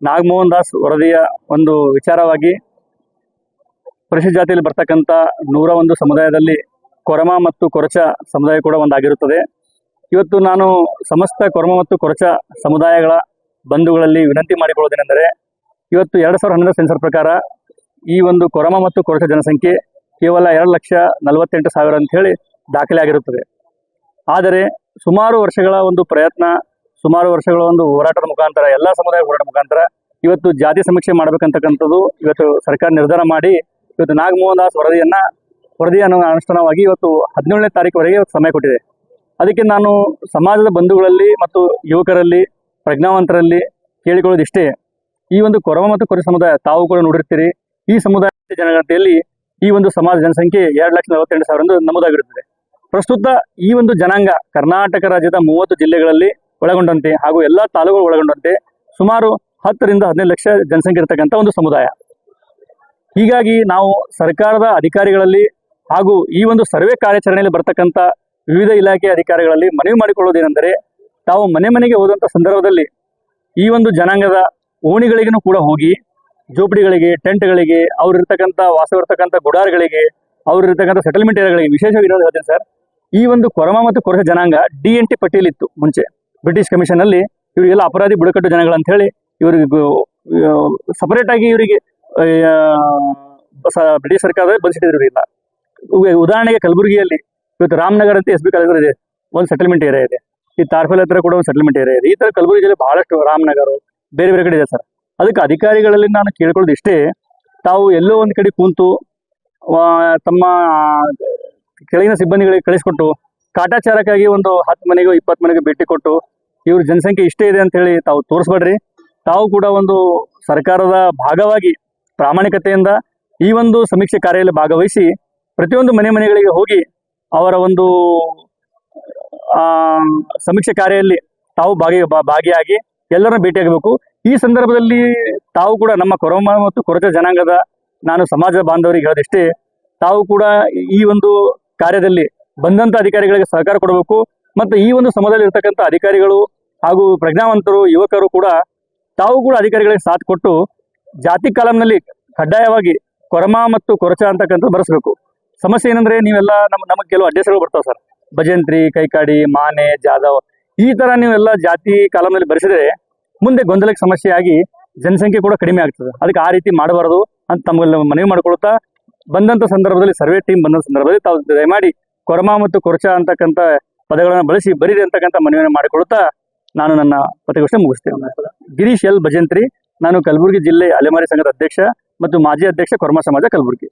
ನಾಗಮೋಹನ್ ದಾಸ್ ವರದಿಯ ಒಂದು ವಿಚಾರವಾಗಿ ಪರಿಶಿಷ್ಟ ಜಾತಿಯಲ್ಲಿ ಬರ್ತಕ್ಕಂಥ ನೂರ ಒಂದು ಸಮುದಾಯದಲ್ಲಿ ಕೊರಮ ಮತ್ತು ಕೊರಚ ಸಮುದಾಯ ಕೂಡ ಒಂದಾಗಿರುತ್ತದೆ. ಇವತ್ತು ನಾನು ಸಮಸ್ತ ಕೊರಮ ಮತ್ತು ಕೊರಚ ಸಮುದಾಯಗಳ ಬಂಧುಗಳಲ್ಲಿ ವಿನಂತಿ ಮಾಡಿಕೊಳ್ಳೋದೇನೆಂದರೆ, ಇವತ್ತು ಎರಡು ಸಾವಿರದ ಹನ್ನೊಂದರ ಸೆನ್ಸರ್ ಪ್ರಕಾರ ಈ ಒಂದು ಕೊರಮ ಮತ್ತು ಕೊರಚ ಜನಸಂಖ್ಯೆ ಕೇವಲ ಎರಡು ಲಕ್ಷ ನಲವತ್ತೆಂಟು ಸಾವಿರ ಅಂತ ಹೇಳಿ ದಾಖಲೆ ಆಗಿರುತ್ತದೆ ಆದರೆ ಸುಮಾರು ವರ್ಷಗಳ ಒಂದು ಪ್ರಯತ್ನ ಸುಮಾರು ವರ್ಷಗಳ ಒಂದು ಹೋರಾಟದ ಮುಖಾಂತರ, ಎಲ್ಲ ಸಮುದಾಯ ಹೋರಾಟ ಮುಖಾಂತರ ಇವತ್ತು ಜಾತಿ ಸಮೀಕ್ಷೆ ಮಾಡಬೇಕಂತಕ್ಕಂಥದ್ದು ಇವತ್ತು ಸರ್ಕಾರ ನಿರ್ಧಾರ ಮಾಡಿ ಇವತ್ತು ನಾಗಮೋಹನ್ ದಾಸ್ ವರದಿಯನ್ನ ವರದಿಯನ್ನು ಅನುಷ್ಠಾನವಾಗಿ ಇವತ್ತು ಹದಿನೇಳನೇ ತಾರೀಕುವರೆಗೆ ಸಮಯ ಕೊಟ್ಟಿದೆ. ಅದಕ್ಕೆ ನಾನು ಸಮಾಜದ ಬಂಧುಗಳಲ್ಲಿ ಮತ್ತು ಯುವಕರಲ್ಲಿ, ಪ್ರಜ್ಞಾವಂತರಲ್ಲಿ ಕೇಳಿಕೊಳ್ಳೋದಿಷ್ಟೇ, ಈ ಒಂದು ಕೊರವ ಮತ್ತು ಕೊರ ಸಮುದಾಯ ತಾವು ಕೂಡ ನೋಡಿರ್ತೀರಿ. ಈ ಸಮುದಾಯದ ಜನಗಣತಿಯಲ್ಲಿ ಈ ಒಂದು ಸಮಾಜ ಜನಸಂಖ್ಯೆ ಎರಡು ಲಕ್ಷ ನಲವತ್ತೆಂಟು ಸಾವಿರ ಎಂದು ನಮೂದಾಗಿರುತ್ತದೆ. ಪ್ರಸ್ತುತ ಈ ಒಂದು ಜನಾಂಗ ಕರ್ನಾಟಕ ರಾಜ್ಯದ ಮೂವತ್ತು ಜಿಲ್ಲೆಗಳಲ್ಲಿ ಒಳಗೊಂಡಂತೆ ಹಾಗೂ ಎಲ್ಲಾ ತಾಲೂಕುಗಳು ಒಳಗೊಂಡಂತೆ ಸುಮಾರು ಹತ್ತರಿಂದ ಹದಿನೈದು ಲಕ್ಷ ಜನಸಂಖ್ಯೆ ಇರತಕ್ಕಂಥ ಒಂದು ಸಮುದಾಯ. ಹೀಗಾಗಿ ನಾವು ಸರ್ಕಾರದ ಅಧಿಕಾರಿಗಳಲ್ಲಿ ಹಾಗೂ ಈ ಒಂದು ಸರ್ವೆ ಕಾರ್ಯಾಚರಣೆಯಲ್ಲಿ ಬರ್ತಕ್ಕಂಥ ವಿವಿಧ ಇಲಾಖೆ ಅಧಿಕಾರಿಗಳಲ್ಲಿ ಮನವಿ ಮಾಡಿಕೊಳ್ಳೋದೇನೆಂದರೆ ತಾವು ಮನೆ ಮನೆಗೆ ಹೋದಂಥ ಸಂದರ್ಭದಲ್ಲಿ ಈ ಒಂದು ಜನಾಂಗದ ಓಣಿಗಳಿಗೂ ಕೂಡ ಹೋಗಿ ಜೋಪಡಿಗಳಿಗೆ, ಟೆಂಟ್ಗಳಿಗೆ, ಅವ್ರಿರ್ತಕ್ಕಂಥ ವಾಸವಿರ್ತಕ್ಕಂಥ ಗುಡಾರ್ಗಳಿಗೆ, ಅವ್ರಿರ್ತಕ್ಕಂಥ ಸೆಟಲ್ಮೆಂಟ್ ಏರಿಯಾಗಳಿಗೆ ವಿಶೇಷವಾಗಿ ಹೇಳ್ತೀನಿ ಸರ್, ಈ ಒಂದು ಕೊರಮ ಮತ್ತು ಕೊರಸ ಜನಾಂಗ ಡಿ ಎನ್ ಟಿ ಪಟ್ಟಿಯಲ್ಲಿತ್ತು ಮುಂಚೆ. ಬ್ರಿಟಿಷ್ ಕಮಿಷನ್ ಅಲ್ಲಿ ಇವರಿಗೆಲ್ಲ ಅಪರಾಧಿ ಬುಡಕಟ್ಟು ಜನಗಳು ಅಂತ ಹೇಳಿ ಇವರಿಗೆ ಸಪರೇಟ್ ಆಗಿ ಇವರಿಗೆ ಬ್ರಿಟಿಷ್ ಸರ್ಕಾರ ಬಂದಿಟ್ಟಿದ್ರು ಇಲ್ಲ ಉದಾಹರಣೆಗೆ ಕಲಬುರಗಿಯಲ್ಲಿ ಇವತ್ತು ರಾಮನಗರ ಅಂತ ಎಸ್ ಬಿ ಕಾಲೇಜ್ ಇದೆ, ಒಂದು ಸೆಟಲ್ಮೆಂಟ್ ಏರಿಯಾ ಇದೆ. ಈ ತಾರ್ಫಲ್ ಹತ್ರ ಕೂಡ ಒಂದು ಸೆಟಲ್ಮೆಂಟ್ ಏರಿಯಾ ಇದೆ. ಈ ತರ ಕಲಬುರಗಿ ಜಿಲ್ಲೆ ಬಹಳಷ್ಟು ರಾಮನಗರ, ಬೇರೆ ಬೇರೆ ಕಡೆ ಇದೆ ಸರ್. ಅದಕ್ಕೆ ಅಧಿಕಾರಿಗಳಲ್ಲಿ ನಾನು ಕೇಳ್ಕೊಳ್ಳೋದು ಇಷ್ಟೇ, ತಾವು ಎಲ್ಲೋ ಒಂದು ಕಡೆ ಕೂತು ತಮ್ಮ ಕೆಳಗಿನ ಸಿಬ್ಬಂದಿಗಳಿಗೆ ಕಳಿಸ್ಕೊಟ್ಟು ಕಾಟಾಚಾರಕ್ಕಾಗಿ ಒಂದು ಹತ್ತು ಮನೆಗೂ ಇಪ್ಪತ್ತು ಮನೆಗೂ ಭೇಟಿ ಕೊಟ್ಟು ಇವ್ರ ಜನಸಂಖ್ಯೆ ಇಷ್ಟೇ ಇದೆ ಅಂತ ಹೇಳಿ ತಾವು ತೋರಿಸ್ಬೇಡ್ರಿ. ತಾವು ಕೂಡ ಒಂದು ಸರ್ಕಾರದ ಭಾಗವಾಗಿ ಪ್ರಾಮಾಣಿಕತೆಯಿಂದ ಈ ಒಂದು ಸಮೀಕ್ಷೆ ಕಾರ್ಯದಲ್ಲಿ ಭಾಗವಹಿಸಿ ಪ್ರತಿಯೊಂದು ಮನೆ ಮನೆಗಳಿಗೆ ಹೋಗಿ ಅವರ ಒಂದು ಸಮೀಕ್ಷೆ ಕಾರ್ಯದಲ್ಲಿ ತಾವು ಭಾಗಿ ಭಾಗಿಯಾಗಿ ಎಲ್ಲರನ್ನ ಭೇಟಿಯಾಗಬೇಕು ಈ ಸಂದರ್ಭದಲ್ಲಿ ತಾವು ಕೂಡ ನಮ್ಮ ಕೊರಮ ಮತ್ತು ಕೊರಚ ಜನಾಂಗದ ನಾನು ಸಮಾಜ ಬಾಂಧವರಿಗೆ ಹೇಳೋದಿಷ್ಟೇ, ತಾವು ಕೂಡ ಈ ಒಂದು ಕಾರ್ಯದಲ್ಲಿ ಬಂದಂತ ಅಧಿಕಾರಿಗಳಿಗೆ ಸಹಕಾರ ಕೊಡಬೇಕು. ಮತ್ತು ಈ ಒಂದು ಸಮಯದಲ್ಲಿ ಇರ್ತಕ್ಕಂಥ ಅಧಿಕಾರಿಗಳು ಹಾಗೂ ಪ್ರಜ್ಞಾವಂತರು, ಯುವಕರು ಕೂಡ ತಾವು ಕೂಡ ಅಧಿಕಾರಿಗಳಿಗೆ ಸಾಥ್ ಕೊಟ್ಟು ಜಾತಿ ಕಾಲಂನಲ್ಲಿ ಕಡ್ಡಾಯವಾಗಿ ಕೊರಮ ಮತ್ತು ಕೊರಚ ಅಂತಕ್ಕಂಥದ್ದು ಬರೆಸಬೇಕು. ಸಮಸ್ಯೆ ಏನಂದ್ರೆ ನೀವೆಲ್ಲ ನಮ್ಮ, ನಮಗೆ ಕೆಲವು ಅಡ್ರೆಸ್ಗಳು ಬರ್ತಾವೆ ಸರ್. ಭಜಂತ್ರಿ, ಕೈಕಾಡಿ, ಮಾನೆ, ಜಾಧವ್ ಈ ತರ ನೀವೆಲ್ಲ ಜಾತಿ ಕಾಲಂನಲ್ಲಿ ಬರೆಸಿದ್ರೆ ಮುಂದೆ ಗೊಂದಲಕ್ಕೆ ಸಮಸ್ಯೆ ಆಗಿ ಜನಸಂಖ್ಯೆ ಕೂಡ ಕಡಿಮೆ ಆಗ್ತದೆ. ಅದಕ್ಕೆ ಆ ರೀತಿ ಮಾಡಬಾರದು ಅಂತ ತಮ್ಮಲ್ಲಿ ಮನವಿ ಮಾಡ್ಕೊಳ್ತಾ ಬಂದಂತ ಸಂದರ್ಭದಲ್ಲಿ ಸರ್ವೆ ಟೀಮ್ ಬಂದ ಸಂದರ್ಭದಲ್ಲಿ ತಾವು ದಯಮಾಡಿ ಕೊರಮ ಮತ್ತು ಕೊರಚ ಅಂತಕ್ಕಂಥ ಪದಗಳನ್ನು ಬಳಸಿ ಬರೀರಿ ಅಂತಕ್ಕಂಥ ಮನವಿಯನ್ನು ಮಾಡಿಕೊಳ್ಳುತ್ತಾ ನಾನು ನನ್ನ ಪತ್ರಿಕೋಷ್ಠಿ ಮುಗಿಸ್ತೇನೆ. ಗಿರೀಶ್ ಎಲ್ ಭಜಂತ್ರಿ, ನಾನು ಕಲಬುರಗಿ ಜಿಲ್ಲೆ ಅಲೆಮಾರಿ ಸಂಘದ ಅಧ್ಯಕ್ಷ ಮತ್ತು ಮಾಜಿ ಅಧ್ಯಕ್ಷ ಕೊರಮ ಸಮಾಜ ಕಲಬುರಗಿ.